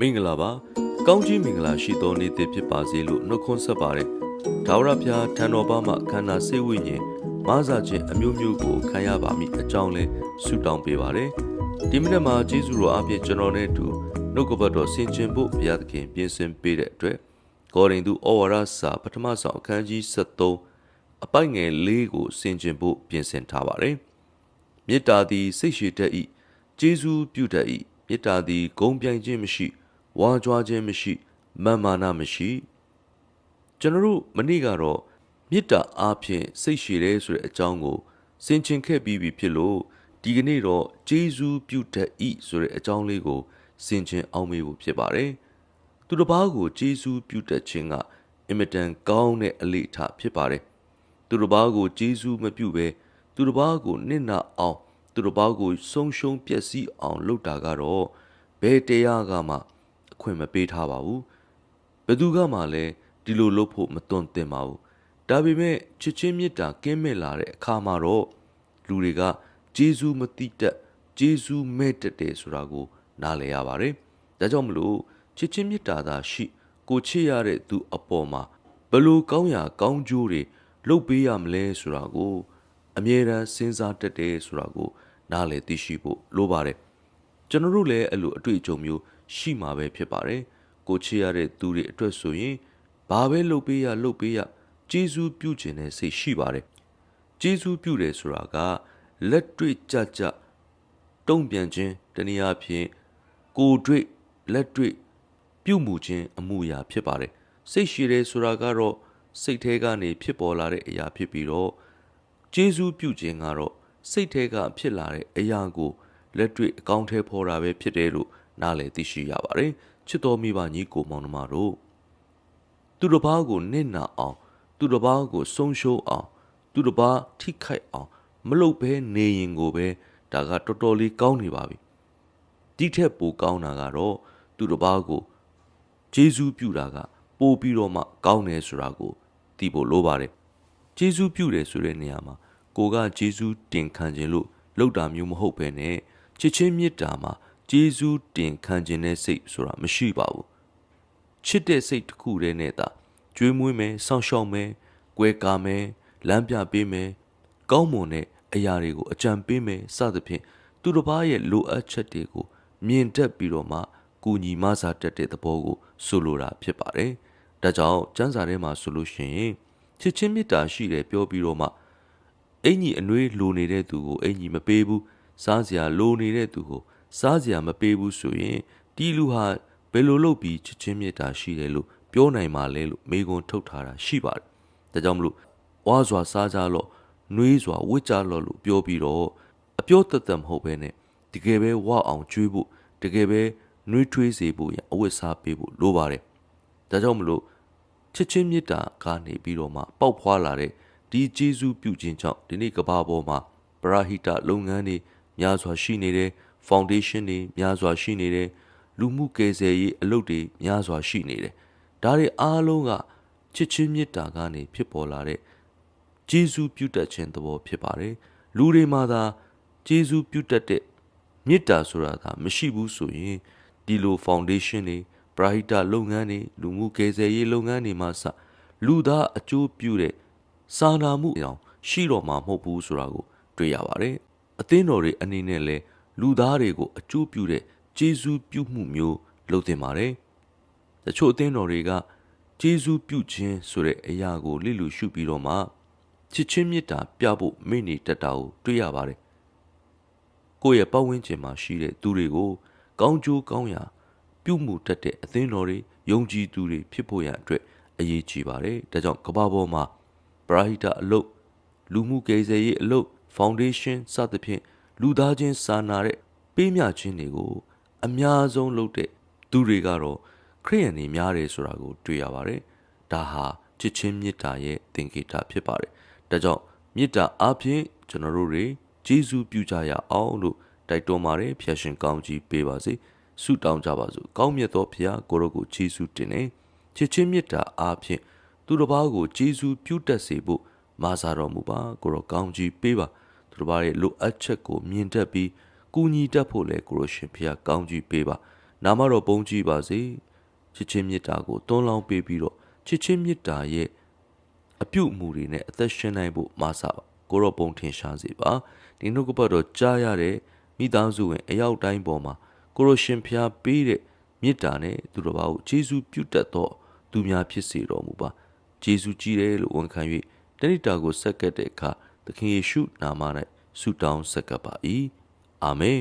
မင်္ဂလာပါကောင်းကြီးမင်္ဂလာရှိသောနေ့တစ်ဖြစ်ပါစေလို့နှုတ်ခွန်းဆက်ပါတယ်ဒါဝရဖျားထံတော်ဘာမှခန္ဓာစိတ်ဝိညာဉ်မဆာခြင်းအမျိုးမျိုးကိုခံရပါမည်အကြောင်းလဲဆုတောင်းပေးပါတယ်ဒီမိနစ်မှာကျေးဇူးတော်အပြည့်ကျွန်တော်နဲ့အတူနှုတ်ကပတ်တော်ဆင်ခြင်ဖို့ဘုရားသခင်ပြင်ဆင်ပေးတဲ့အတွက်ကောရိန္သုဩဝါဒစာပထမဆုံးအခန်းကြီး73အပိုက်ငယ်၄ကိုဆင်ခြင်ဖို့ပြင်ဆင်ထားပါတယ်မေတ္တာသည်စိတ်ရှိတတ်၏ကျေးဇူးပြုတတ်၏မေတ္တာသည်ဂုံပြိုင်ခြင်းမရှိ ဝါကြွားခြင်းမရှိမာမာနမရှိကျွန်တော်တို့မနေ့ကတော့မေတ္တာအားဖြင့်စိတ်ရှည်တယ်ဆိုတဲ့အကြောင်းကိုဆင်ခြင်ခဲ့ပြီးပြီဖြစ်လို့ဒီကနေ့တော့ကျေးဇူးပြုတတ်၏ဆိုတဲ့အကြောင်းလေးကိုဆင်ခြင်အောင်မေးဖို့ဖြစ်ပါတယ်သူတစ်ပါးကိုကျေးဇူးပြုတတ်ခြင်းကအင်မတန်ကောင်းတဲ့အလေအထဖြစ်ပါတယ်သူတစ်ပါးကိုကျေးဇူးမပြုဘဲသူတစ်ပါးကိုနစ်နာအောင် သူတစ်ပါးကိုဆုံးရှုံးပျက်စီးအောင်လုပ်တာကတော့ဘယ်တရားကမှအ ခွင့်မပေးထားပါဘူးဘယ်သူကမှလည်းဒီလိုလုပ်ဖို့မတွန့်တင်ပါဘူးဒါပေမဲ့ချစ်ချင်းမေတ္တာကင်းမဲ့လာတဲ့အခါမှာတော့လူတွေကဂျေဇူးမတိတတ်ဂျေဇူးမဲ့တတ်တယ်ဆိုတာကို နားလည်ရပါတယ်ဒါကြောင့်မလို့ချစ်ချင်းမေတ္တာသာရှိ ကိုချစ်ရတဲ့သူအပေါ်မှာဘယ်လို့ကောင်းရာကောင်းကျိုးတွေလုပ်ပေးရမလဲဆိုတာကို အမြဲတမ်းစဉ်းစားတတ်တယ်ဆိုတာကို နားလည်သိရှိဖို့လိုပါတယ် ကျွန်တော်တို့လည်းအဲ့လိုအတွေ့အကြုံမျိုးရှိမှာပဲဖြစ်ပါတယ်ကိုချစ်ရတဲ့သူတွေအတွက်ဆိုရင်ဘာပဲလုပ်ပေးရလုပ်ပေးရကျေးဇူးပြုခြင်းနဲ့စိတ်ရှိပါတယ်ကျေးဇူးပြုတယ်ဆိုတာကလက်တွေ့ကြကြတုံ့ပြန်ခြင်းတနည်းအားဖြင့်ကိုယ်တွေ့လက်တွေ့ပြုမှုခြင်းအမှုရာဖြစ်ပါတယ်စိတ်ရှိတယ်ဆိုတာကတော့စိတ်ထဲကနေဖြစ်ပေါ်လာတဲ့အရာဖြစ်ပြီးတော့ကျေးဇူးပြုခြင်းကတော့စိတ်ထဲကဖြစ်လာတဲ့အရာကို လက်တွေ့အကောင့်ထဲပေါ်တာပဲဖြစ်တယ်လို့နားလည်သိရှိရပါတယ်ချစ်တော်မိဘညီကိုမောင်နှမတို့သူတစ်ပါးကိုနစ်နာအောင် သူတစ်ပါးကိုဆုံးရှုံးအောင် သူတစ်ပါးထိခိုက်အောင် မလုပ်ဘဲနေရင်ကိုပဲဒါကတော်တော်လေးကောင်းနေပါပြီဒီထက်ပိုကောင်းတာကတော့သူတစ်ပါးကိုဂျေဇူးပြုတာက ပိုပြီးတော့မှကောင်းတယ်ဆိုတာကိုသိဖို့လိုပါတယ်ဂျေဇူးပြုတယ်ဆိုတဲ့နေရာမှာကိုကဂျေဇူးတင်ခံခြင်းလို့လောက်တာမျိုးမဟုတ်ဘဲနဲ့ ချစ်ချင်းမေတ္တာမှာဂျေဇူးတင်ခံခြင်းတဲ့စိတ်ဆိုတာမရှိပါဘူးချစ်တဲ့စိတ်တစ်ခုတည်းနဲ့သာကျွေးမွေးမယ်စောင့်ရှောက်မယ်ကွဲကားမယ်လမ်းပြပေးမယ်ကောင်းမွန်တဲ့အရာတွေကိုအကြံပေးမယ်စသဖြင့်သူတစ်ပါးရဲ့လိုအပ်ချက်တွေကိုမြင်တတ်ပြီးတော့မှကူညီမဆာတတ်တဲ့သဘောကိုဆိုလိုတာဖြစ်ပါတယ်။ဒါကြောင့်ကျမ်းစာထဲမှာဆိုလို့ရှိရင်ချစ်ချင်းမေတ္တာရှိတယ်ပြောပြီးတော့မှအင်ကြီးအနှွေးလိုနေတဲ့သူကိုအင်ကြီးမပေးဘူး စားစရာလိုနေတဲ့သူကိုစားစရာမပေးဘူးဆိုရင်ဒီလူဟာဘယ်လိုလုပ်ပြီးချစ်ချင်းမေတ္တာရှိတယ်လို့ပြောနိုင်မှာလဲလို့မိကွန်းထုတ်ထားတာရှိပါတယ်။ဒါကြောင့်မလို့ဝါစွာစားကြလို့နှွေးစွာဝစ်ကြလို့လို့ပြောပြီးတော့အပြောတသက်မဟုတ်ဘဲနဲ့တကယ်ပဲဝအောင်ကျွေးဖို့တကယ်ပဲနှွေးထွေးစေဖို့ရအဝတ်စားပေးဖို့လိုပါတယ်။ဒါကြောင့်မလို့ချစ်ချင်းမေတ္တာကနေပြီးတော့မှပေါက်ဖွာလာတဲ့ဒီဂျေဇူးပြုခြင်းကြောင့်ဒီနေ့ကဘာပေါ်မှာပရာဟိတလုပ်ငန်းတွေ များစွာရှိနေတယ်ဖောင်ဒေးရှင်းတွေများစွာရှိနေတယ်လူမှုကယ်ဆယ်ရေးအလုပ်တွေများစွာရှိနေတယ်ဒါတွေအားလုံးကချစ်ချင်းမေတ္တာကနေဖြစ်ပေါ်လာတဲ့ဂျေဇူးပြုတတ်ခြင်းသဘောဖြစ်ပါတယ်လူတွေမှာသာဂျေဇူးပြုတတ်တဲ့မေတ္တာဆိုတာသာမရှိဘူးဆိုရင်ဒီလို foundation တွေပရာဟိတလုပ်ငန်းတွေလူမှုကယ်ဆယ်ရေးလုပ်ငန်းတွေမှာစလူသားအကျိုးပြုတဲ့စာနာမှုအကြောင်းရှိတော့မှာမဟုတ်ဘူးဆိုတာကို တွေ့ရပါတယ် အသင်းတော်တွေအနေနဲ့လည်းလူသားတွေကိုအကျိုးပြုတဲ့ဂျေဇူးပြုမှုမျိုးလုပ်တင်ပါတယ်တချို့အသင်းတော်တွေကဂျေဇူးပြုခြင်းဆိုတဲ့အရာကိုလိလူရှုပြီးတော့မှချစ်ချင်းမေတ္တာပြဖို့မိနေတတ်တာကိုတွေ့ရပါတယ်ကိုယ့်ရဲ့ပတ်ဝန်းကျင်မှာရှိတဲ့သူတွေကို ကောင်းကျိုးကောင်းရာ ပြုမှုတတ်တဲ့အသင်းတော်တွေယုံကြည်သူတွေဖြစ်ဖို့ရန်အတွက်အရေးကြီးပါတယ်ဒါကြောင့်ကမ္ဘာပေါ်မှာပရာဟိတအလုပ်လူမှုကိစ္စရေးအလုပ် foundation စသဖြင့်လူသားချင်းစာနာတဲ့ပေးမျှခြင်းတွေကို အများဆုံးလုပ်တဲ့သူတွေကတော့ခရိယန်တွေများတယ်ဆိုတာကို တွေ့ရပါတယ်ဒါဟာချစ်ချင်းမေတ္တာရဲ့သင်္ကေတဖြစ်ပါတယ်ဒါကြောင့်မေတ္တာအပြင်ကျွန်တော်တို့တွေဂျေဇူးပြုကြရအောင်လို့တိုက်တွန်းပါတယ်ဖျက်ရှင်ကောင်းကြီးပေးပါစေဆုတောင်းကြပါစို့ကောင်းမြတ်သောဖခင်ကိုရောကိုဂျေဇူးတင်နေချစ်ချင်းမေတ္တာအပြင်သူတစ်ပါးကိုဂျေဇူးပြုတတ်စေဖို့မာစာတော်မူပါကိုရောကောင်းကြီးပေးပါသူ တစ်ပါးရဲ့လိုအပ်ချက်ကိုမြင်တတ်ပြီးကူညီတတ်ဖို့လဲကိုရောရှင်ဖခင်ကောင်းကြီးပေးပါနာမတော်ပုံကြည်ပါစေချစ်ချင်းမေတ္တာကိုတွန်းလောင်းပေးပြီးတော့ချစ်ချင်းမေတ္တာရဲ့အပြုအမူတွေနဲ့အသက်ရှင်နိုင်ဖို့မဆပါကိုရောပုံထင်ရှားစေပါဒီနှုတ်ကပတ်တော်ကြားရတဲ့မိသားစုဝင်အရောက်တိုင်းပေါ်မှာကိုရောရှင်ဖျားပေးတဲ့မေတ္တာနဲ့သူတော်ဘာကိုယေရှုပြုတတ်သောသူများဖြစ်စေတော်မူပါယေရှုကြည်တယ်လို့ဝန်ခံ၍တဏိတာကိုဆက်ကပ်တဲ့အခါ သခင်ယေရှုနာမ၌ဆုတောင်းဆက်ကပ်ပါ၏အာမင်